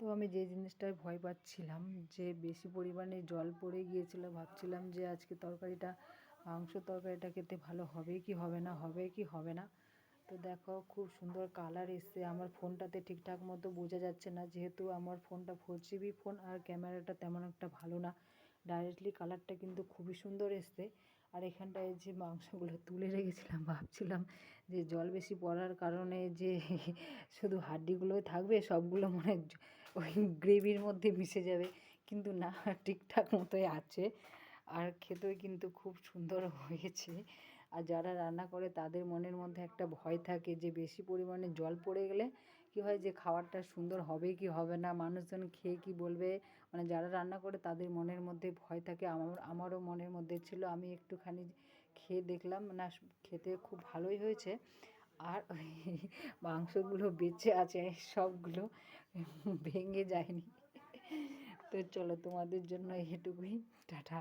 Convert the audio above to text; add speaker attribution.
Speaker 1: তো আমি যে জিনিসটায় ভয় পাচ্ছিলাম, যে বেশি পরিমাণে জল পড়ে গিয়েছিল, ভাবছিলাম যে আজকে তরকারিটা, মাংস তরকারিটা খেতে ভালো হবে কি হবে না, হবে কি হবে না। তো দেখো, খুব সুন্দর কালার এসছে। আমার ফোনটাতে ঠিকঠাক মতো বোঝা যাচ্ছে না, যেহেতু আমার ফোনটা ফোর জিবি ফোন আর ক্যামেরাটা তেমন একটা ভালো না। ডাইরেক্টলি কালারটা কিন্তু খুবই সুন্দর এসছে। আর এখানটায় যে মাংসগুলো তুলে রেখেছিলাম, ভাবছিলাম যে জল বেশি পড়ার কারণে যে শুধু হাড্ডিগুলোই থাকবে, সবগুলো মনে হয় ওই গ্রেভির মধ্যে মিশে যাবে। কিন্তু না, ঠিকঠাক মতোই আছে। আর খেতেও কিন্তু খুব সুন্দর হয়েছে। আর যারা রান্না করে, তাদের মনের মধ্যে একটা ভয় থাকে যে, বেশি পরিমাণে জল পড়ে গেলে কি হয় যে, খাবারটা সুন্দর হবে কি হবে না? মানুষজন খেয়ে কি বলবে? মানে যারা রান্না করে, তাদের মনের মধ্যে ভয় থাকে। আমার, আমারও মনের মধ্যে ছিল। আমি একটুখানি খেয়ে দেখলাম, না, খেতে খুব ভালোই হয়েছে। আর ওই মাংসগুলো বেঁচে আছে সবগুলো ভেঙে যায়নি। তো চলো তোমাদের জন্য এটুকুই টাটা।